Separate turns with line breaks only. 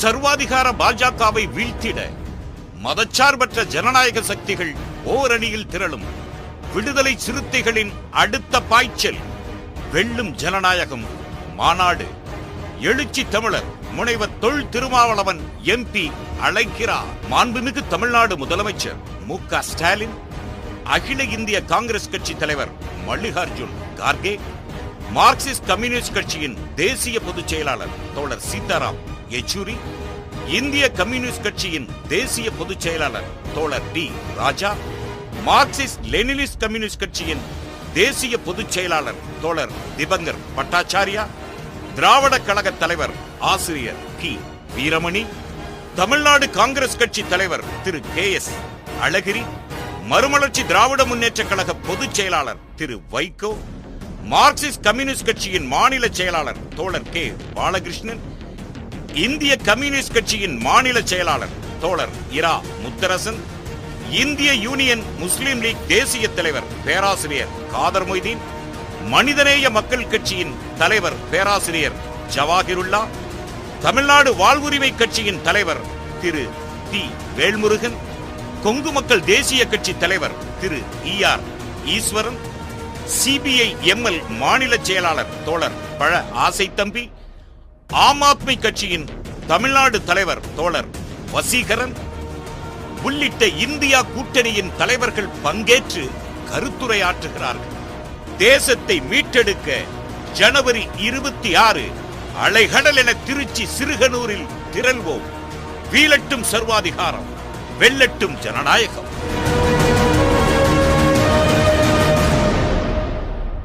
சர்வாதிகார பாஜகவை வீழ்த்திட மதச்சார்பற்ற ஜனநாயக சக்திகள் ஓரணியில் திரளும். விடுதலை சிறுத்தைகளின் அடுத்த பாய்ச்சல். வெள்ளும் ஜனநாயகம் மாநாடு. எழுச்சி தமிழர் முனைவர் தொல் திருமாவளவன் எம்பி அழைக்கிறார். மாண்புமிகு தமிழ்நாடு முதலமைச்சர் மு க ஸ்டாலின் அகில இந்திய காங்கிரஸ் கட்சி தலைவர் மல்லிகார்ஜுன் கார்கே மார்க்சிஸ்ட் கம்யூனிஸ்ட் கட்சியின் தேசிய பொதுச் செயலாளர் தோழர் சீதாராம் யெச்சூரி இந்திய கம்யூனிஸ்ட் கட்சியின் தேசிய பொதுச் செயலாளர் தோழர் T. Raja Marxist Leninist communist கட்சியின் தேசிய பொதுச் செயலாளர் தோழர் திபங்கர் பட்டாச்சாரியா திராவிட கழக தலைவர் ஆசிரியர் கி வீரமணி தமிழ்நாடு காங்கிரஸ் கட்சி தலைவர் திரு. கே. எஸ். அழகிரி மறுமலர்ச்சி திராவிட முன்னேற்ற கழக பொதுச் செயலாளர் திரு. வைகோ மார்க்சிஸ்ட் கம்யூனிஸ்ட் கட்சியின் மாநில செயலாளர் தோழர் கே. பாலகிருஷ்ணன் இந்திய கம்யூனிஸ்ட் கட்சியின் மாநில செயலாளர் தோழர் இரா முத்தரசன் இந்திய யூனியன் முஸ்லீம் லீக் தேசிய தலைவர் பேராசிரியர் காதர் மொய்தீன் மனிதநேய மக்கள் கட்சியின் தலைவர் பேராசிரியர் ஜவாஹிருல்லா தமிழ்நாடு வாழ்வுரிமை கட்சியின் தலைவர் திரு தி வேல்முருகன் கொங்கு மக்கள் தேசிய கட்சி தலைவர் Thiru E. R. Easwaran CPI ML மாநில செயலாளர் தோழர் பழ. ஆசை தம்பி ஆம் ஆத்மி கட்சியின் தமிழ்நாடு தலைவர் தோழர் வசீகரன் உள்ளிட்ட இந்தியா கூட்டணியின் தலைவர்கள் பங்கேற்று கருத்துரையாற்றுகிறார்கள். தேசத்தை மீட்டெடுக்க ஜனவரி இருபத்தி ஆறு அலைகடல் என திருச்சி சிறுகனூரில் திரள்வோம். வீலட்டும் சர்வாதிகாரம் வெல்லட்டும் ஜனநாயகம்.